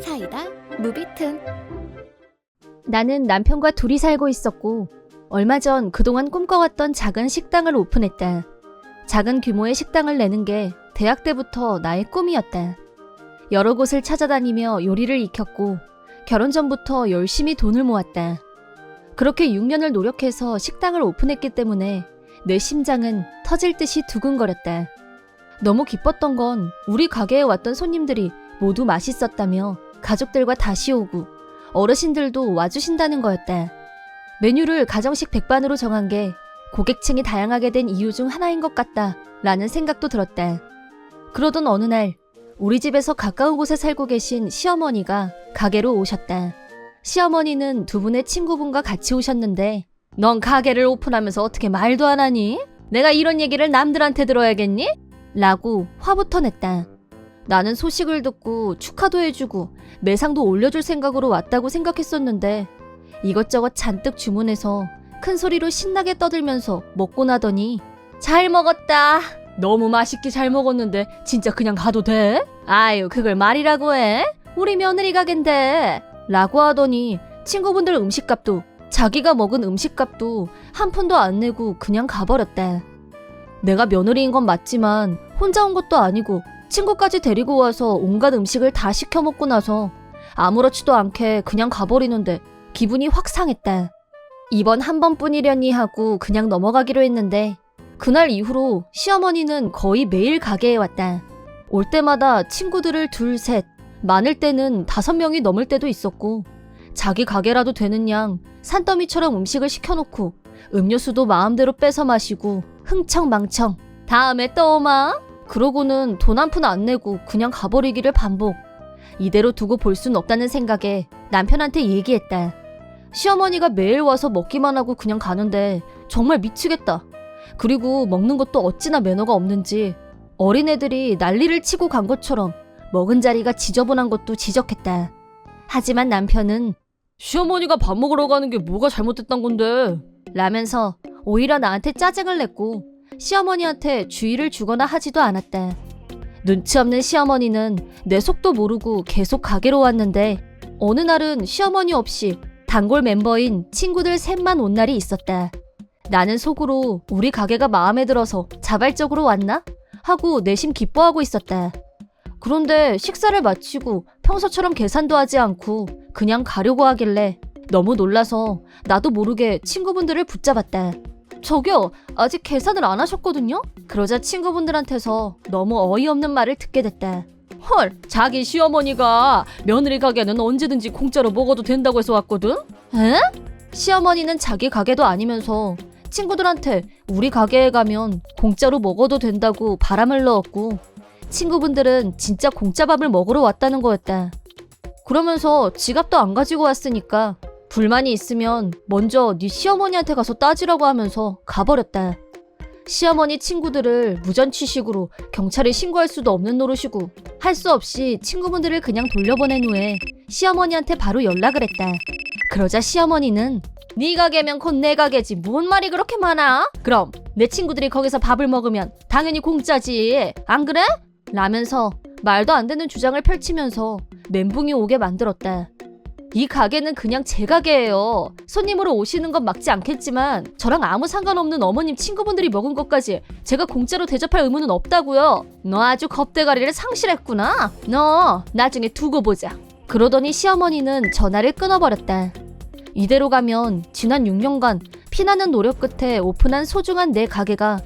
사이다 무비튼 나는 남편과 둘이 살고 있었고 얼마 전 그동안 꿈꿔왔던 작은 식당을 오픈했다. 작은 규모의 식당을 내는 게 대학 때부터 나의 꿈이었다. 여러 곳을 찾아다니며 요리를 익혔고 결혼 전부터 열심히 돈을 모았다. 그렇게 6년을 노력해서 식당을 오픈했기 때문에 내 심장은 터질 듯이 두근거렸다. 너무 기뻤던 건 우리 가게에 왔던 손님들이 모두 맛있었다며 가족들과 다시 오고 어르신들도 와주신다는 거였다. 메뉴를 가정식 백반으로 정한 게 고객층이 다양하게 된 이유 중 하나인 것 같다 라는 생각도 들었다. 그러던 어느 날 우리 집에서 가까운 곳에 살고 계신 시어머니가 가게로 오셨다. 시어머니는 두 분의 친구분과 같이 오셨는데 넌 가게를 오픈하면서 어떻게 말도 안 하니? 내가 이런 얘기를 남들한테 들어야겠니? 라고 화부터 냈다. 나는 소식을 듣고 축하도 해주고 매상도 올려줄 생각으로 왔다고 생각했었는데 이것저것 잔뜩 주문해서 큰 소리로 신나게 떠들면서 먹고 나더니 잘 먹었다. 너무 맛있게 잘 먹었는데 진짜 그냥 가도 돼? 아유 그걸 말이라고 해? 우리 며느리 가 겐데 라고 하더니 친구분들 음식값도 자기가 먹은 음식값도 한 푼도 안 내고 그냥 가버렸다. 내가 며느리인 건 맞지만 혼자 온 것도 아니고 친구까지 데리고 와서 온갖 음식을 다 시켜 먹고 나서 아무렇지도 않게 그냥 가버리는데 기분이 확 상했다. 이번 한 번뿐이려니 하고 그냥 넘어가기로 했는데 그날 이후로 시어머니는 거의 매일 가게에 왔다. 올 때마다 친구들을 둘, 셋, 많을 때는 다섯 명이 넘을 때도 있었고 자기 가게라도 되는 양 산더미처럼 음식을 시켜놓고 음료수도 마음대로 뺏어 마시고 흥청망청 다음에 또 오마 그러고는 돈 한 푼 안 내고 그냥 가버리기를 반복. 이대로 두고 볼 순 없다는 생각에 남편한테 얘기했다. 시어머니가 매일 와서 먹기만 하고 그냥 가는데 정말 미치겠다. 그리고 먹는 것도 어찌나 매너가 없는지 어린애들이 난리를 치고 간 것처럼 먹은 자리가 지저분한 것도 지적했다. 하지만 남편은 시어머니가 밥 먹으러 가는 게 뭐가 잘못됐단 건데 라면서 오히려 나한테 짜증을 냈고 시어머니한테 주의를 주거나 하지도 않았다. 눈치 없는 시어머니는 내 속도 모르고 계속 가게로 왔는데 어느 날은 시어머니 없이 단골 멤버인 친구들 셋만 온 날이 있었다. 나는 속으로 우리 가게가 마음에 들어서 자발적으로 왔나? 하고 내심 기뻐하고 있었다. 그런데 식사를 마치고 평소처럼 계산도 하지 않고 그냥 가려고 하길래 너무 놀라서 나도 모르게 친구분들을 붙잡았다. 저기요, 아직 계산을 안 하셨거든요? 그러자 친구분들한테서 너무 어이없는 말을 듣게 됐다. 헐, 자기 시어머니가 며느리 가게는 언제든지 공짜로 먹어도 된다고 해서 왔거든? 에? 시어머니는 자기 가게도 아니면서 친구들한테 우리 가게에 가면 공짜로 먹어도 된다고 바람을 넣었고 친구분들은 진짜 공짜밥을 먹으러 왔다는 거였다. 그러면서 지갑도 안 가지고 왔으니까 불만이 있으면 먼저 네 시어머니한테 가서 따지라고 하면서 가버렸다. 시어머니 친구들을 무전취식으로 경찰에 신고할 수도 없는 노릇이고 할 수 없이 친구분들을 그냥 돌려보낸 후에 시어머니한테 바로 연락을 했다. 그러자 시어머니는 네 가게면 곧 내 가게지 뭔 말이 그렇게 많아? 그럼 내 친구들이 거기서 밥을 먹으면 당연히 공짜지 안 그래? 라면서 말도 안 되는 주장을 펼치면서 멘붕이 오게 만들었다. 이 가게는 그냥 제 가게예요. 손님으로 오시는 건 막지 않겠지만 저랑 아무 상관없는 어머님 친구분들이 먹은 것까지 제가 공짜로 대접할 의무는 없다고요. 너 아주 겁대가리를 상실했구나. 너 나중에 두고 보자. 그러더니 시어머니는 전화를 끊어버렸다. 이대로 가면 지난 6년간 피나는 노력 끝에 오픈한 소중한 내 가게가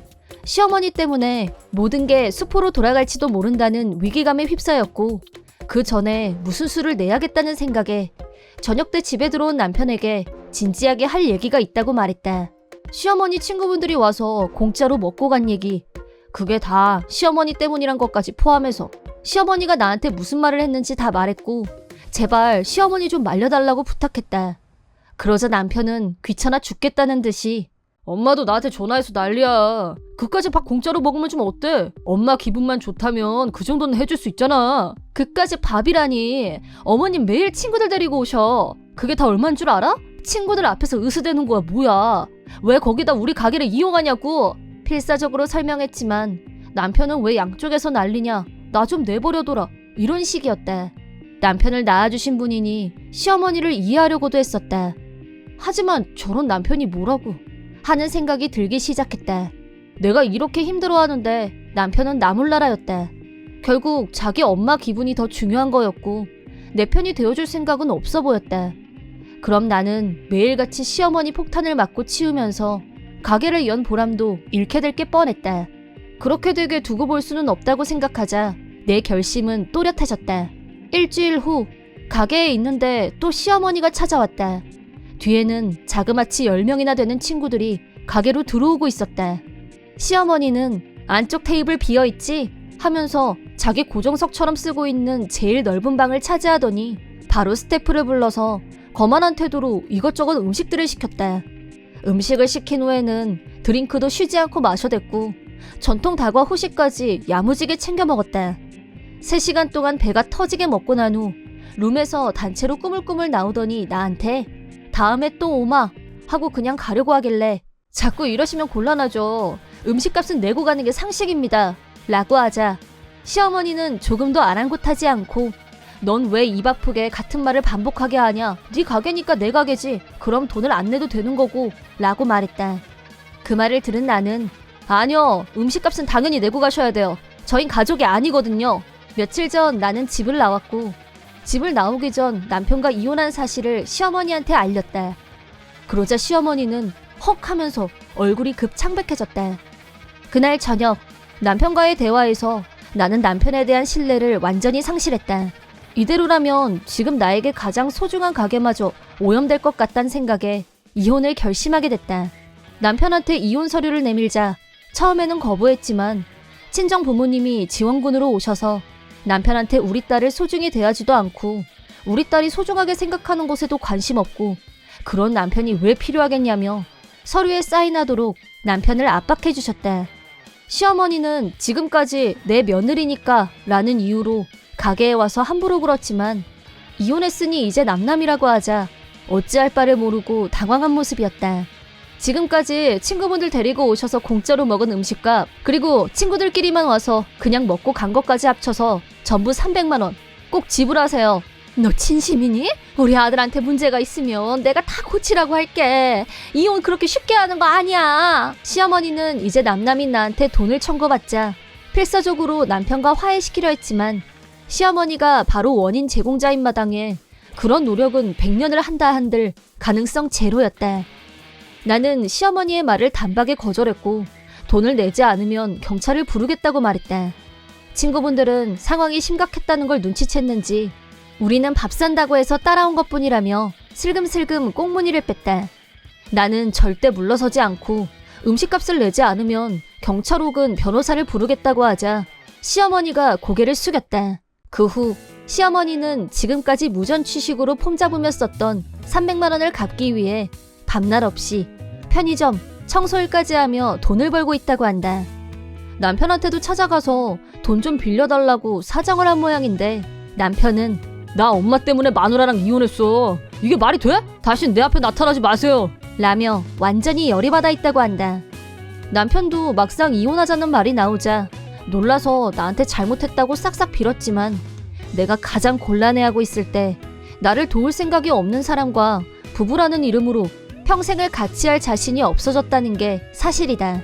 시어머니 때문에 모든 게 수포로 돌아갈지도 모른다는 위기감에 휩싸였고 그 전에 무슨 수를 내야겠다는 생각에 저녁 때 집에 들어온 남편에게 진지하게 할 얘기가 있다고 말했다. 시어머니 친구분들이 와서 공짜로 먹고 간 얘기. 그게 다 시어머니 때문이란 것까지 포함해서 시어머니가 나한테 무슨 말을 했는지 다 말했고 제발 시어머니 좀 말려달라고 부탁했다. 그러자 남편은 귀찮아 죽겠다는 듯이 엄마도 나한테 전화해서 난리야. 그까지 밥 공짜로 먹으면 좀 어때? 엄마 기분만 좋다면 그 정도는 해줄 수 있잖아. 그까지 밥이라니. 어머님 매일 친구들 데리고 오셔. 그게 다 얼만 줄 알아? 친구들 앞에서 으스대는 거야 뭐야. 왜 거기다 우리 가게를 이용하냐고. 필사적으로 설명했지만 남편은 왜 양쪽에서 난리냐. 나 좀 내버려둬라. 이런 식이었다. 남편을 낳아주신 분이니 시어머니를 이해하려고도 했었다. 하지만 저런 남편이 뭐라고 하는 생각이 들기 시작했다. 내가 이렇게 힘들어하는데 남편은 나 몰라라였다. 결국 자기 엄마 기분이 더 중요한 거였고 내 편이 되어줄 생각은 없어 보였다. 그럼 나는 매일같이 시어머니 폭탄을 맞고 치우면서 가게를 연 보람도 잃게 될 게 뻔했다. 그렇게 되게 두고 볼 수는 없다고 생각하자 내 결심은 또렷해졌다. 일주일 후 가게에 있는데 또 시어머니가 찾아왔다. 뒤에는 자그마치 10명이나 되는 친구들이 가게로 들어오고 있었다. 시어머니는 안쪽 테이블 비어 있지? 하면서 자기 고정석처럼 쓰고 있는 제일 넓은 방을 차지하더니 바로 스태프를 불러서 거만한 태도로 이것저것 음식들을 시켰다. 음식을 시킨 후에는 드링크도 쉬지 않고 마셔댔고 전통 다과 후식까지 야무지게 챙겨 먹었다. 3시간 동안 배가 터지게 먹고 난 후 룸에서 단체로 꾸물꾸물 나오더니 나한테 다음에 또 오마 하고 그냥 가려고 하길래 자꾸 이러시면 곤란하죠. 음식값은 내고 가는 게 상식입니다. 라고 하자 시어머니는 조금도 아랑곳하지 않고 넌 왜 입 아프게 같은 말을 반복하게 하냐? 네 가게니까 내 가게지. 그럼 돈을 안 내도 되는 거고. 라고 말했다. 그 말을 들은 나는 아니요. 음식값은 당연히 내고 가셔야 돼요. 저흰 가족이 아니거든요. 며칠 전 나는 집을 나왔고 집을 나오기 전 남편과 이혼한 사실을 시어머니한테 알렸다. 그러자 시어머니는 헉 하면서 얼굴이 급 창백해졌다. 그날 저녁 남편과의 대화에서 나는 남편에 대한 신뢰를 완전히 상실했다. 이대로라면 지금 나에게 가장 소중한 가게마저 오염될 것 같다는 생각에 이혼을 결심하게 됐다. 남편한테 이혼 서류를 내밀자 처음에는 거부했지만 친정 부모님이 지원군으로 오셔서 남편한테 우리 딸을 소중히 대하지도 않고 우리 딸이 소중하게 생각하는 것에도 관심 없고 그런 남편이 왜 필요하겠냐며 서류에 사인하도록 남편을 압박해 주셨다. 시어머니는 지금까지 내 며느리니까 라는 이유로 가게에 와서 함부로 굴었지만 이혼했으니 이제 남남이라고 하자 어찌할 바를 모르고 당황한 모습이었다. 지금까지 친구분들 데리고 오셔서 공짜로 먹은 음식값 그리고 친구들끼리만 와서 그냥 먹고 간 것까지 합쳐서 전부 300만 원 꼭 지불하세요. 너 진심이니? 우리 아들한테 문제가 있으면 내가 다 고치라고 할게. 이혼 그렇게 쉽게 하는 거 아니야. 시어머니는 이제 남남인 나한테 돈을 청구받자 필사적으로 남편과 화해시키려 했지만 시어머니가 바로 원인 제공자인 마당에 그런 노력은 100년을 한다 한들 가능성 제로였다. 나는 시어머니의 말을 단박에 거절했고 돈을 내지 않으면 경찰을 부르겠다고 말했다. 친구분들은 상황이 심각했다는 걸 눈치챘는지 우리는 밥 산다고 해서 따라온 것 뿐이라며 슬금슬금 꽁무니를 뺐다. 나는 절대 물러서지 않고 음식값을 내지 않으면 경찰 혹은 변호사를 부르겠다고 하자 시어머니가 고개를 숙였다. 그 후 시어머니는 지금까지 무전 취식으로 폼 잡으며 썼던 300만 원을 갚기 위해 밤낮 없이 편의점, 청소일까지 하며 돈을 벌고 있다고 한다. 남편한테도 찾아가서 돈 좀 빌려달라고 사정을 한 모양인데 남편은 나 엄마 때문에 마누라랑 이혼했어. 이게 말이 돼? 다신 내 앞에 나타나지 마세요. 라며 완전히 열이 받아 있다고 한다. 남편도 막상 이혼하자는 말이 나오자 놀라서 나한테 잘못했다고 싹싹 빌었지만 내가 가장 곤란해하고 있을 때 나를 도울 생각이 없는 사람과 부부라는 이름으로 평생을 같이 할 자신이 없어졌다는 게 사실이다.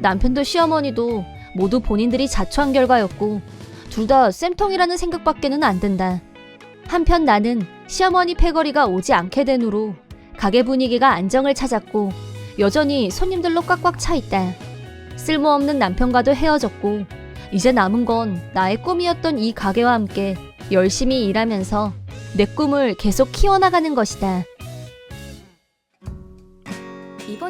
남편도 시어머니도 모두 본인들이 자초한 결과였고 둘 다 쌤통이라는 생각밖에는 안 든다. 한편 나는 시어머니 패거리가 오지 않게 된 후로 가게 분위기가 안정을 찾았고 여전히 손님들로 꽉꽉 차 있다. 쓸모없는 남편과도 헤어졌고 이제 남은 건 나의 꿈이었던 이 가게와 함께 열심히 일하면서 내 꿈을 계속 키워나가는 것이다.